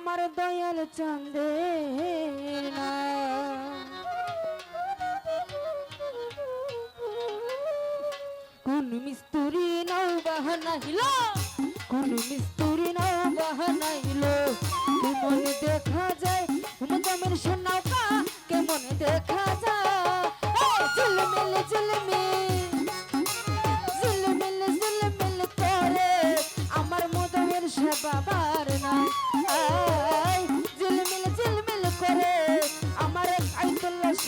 আমার দয়াল চন্দে কোন মিস্তুরি নৌ বাহানা হিল কোন মিস্তুরি নৌ বাহানা হিল কেমন দেখা যায়? কেমন দেখা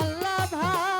আল্লাহ ভাই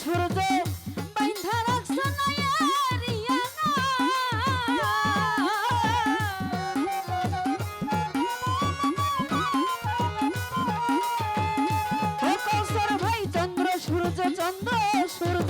সূর্য বাইন্ধা রাখছ নায়ারিয়া ভাই চন্দ্র সূর্য চন্দ্র সূর্য।